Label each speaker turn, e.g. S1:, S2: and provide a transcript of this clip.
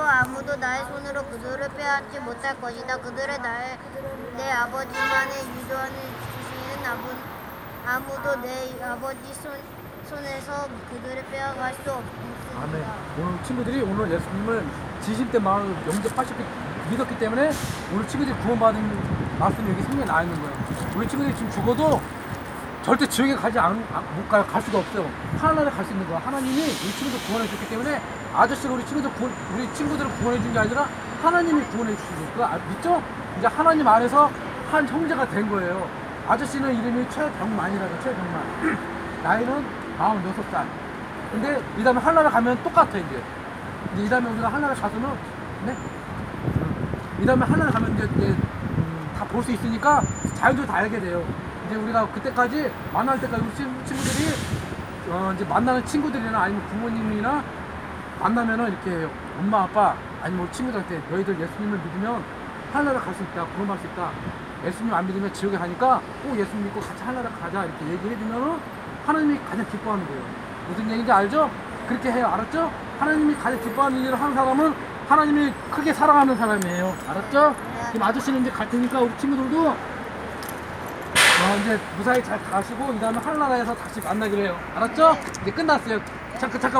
S1: 아무도 나의 손으로 그들을 빼앗지 못할 것이다. 그들의 나의 내 아버지만의 유전을 주시는 아무, 아무도 내 아버지 손, 손에서 그들을 빼앗갈 수 없습니다.
S2: 아멘. 오늘 친구들이 오늘 예수님을 지실 때 마음을 영접하셨기 믿었기 때문에 오늘 친구들이 구원받은 말씀이 여기 성경에 나와 있는 거예요. 우리 친구들이 지금 죽어도 절대 지옥에 가지 않, 안- 못 가요. 갈 수가 없어요. 하나님에 갈 수 있는 거야. 하나님이 우리 친구들 구원해 줬기 때문에 아저씨가 우리 친구들 구원, 우리 친구들을 구원해 준 게 아니라 하나님이 구원해 주신 거. 그거 아- 믿죠? 이제 하나님 안에서 한 형제가 된 거예요. 아저씨는 이름이 최병만이라고 최병만. 나이는 46살. 근데 이 다음에 한나라 가면 똑같아 이제. 이 다음에 우리가 한나라 가서는 네. 이 다음에 한나라 가면 이제, 이제 다볼 수 있으니까 자기도 다 알게 돼요. 이제 우리가 그때까지 만날 때까지 우리 친- 친구들이 어, 이제 만나는 친구들이나 아니면 부모님이나 만나면은 이렇게 엄마 아빠 아니면 친구들한테 너희들 예수님을 믿으면 하나라 갈 수 있다 구원받을 수 있다 예수님 안 믿으면 지옥에 가니까 꼭 예수님 믿고 같이 하나라 가자 이렇게 얘기해 주면은 하나님이 가장 기뻐하는 거예요 무슨 얘기인지 알죠? 그렇게 해요 알았죠? 하나님이 가장 기뻐하는 일을 하는 사람은 하나님이 크게 사랑하는 사람이에요 알았죠? 지금 아저씨는 이제 갈 테니까 우리 친구들도 어, 이제 무사히 잘 가시고 이 다음에 하늘나라에서 다시 만나기로 해요. 알았죠? 이제 끝났어요. 잠깐 잠깐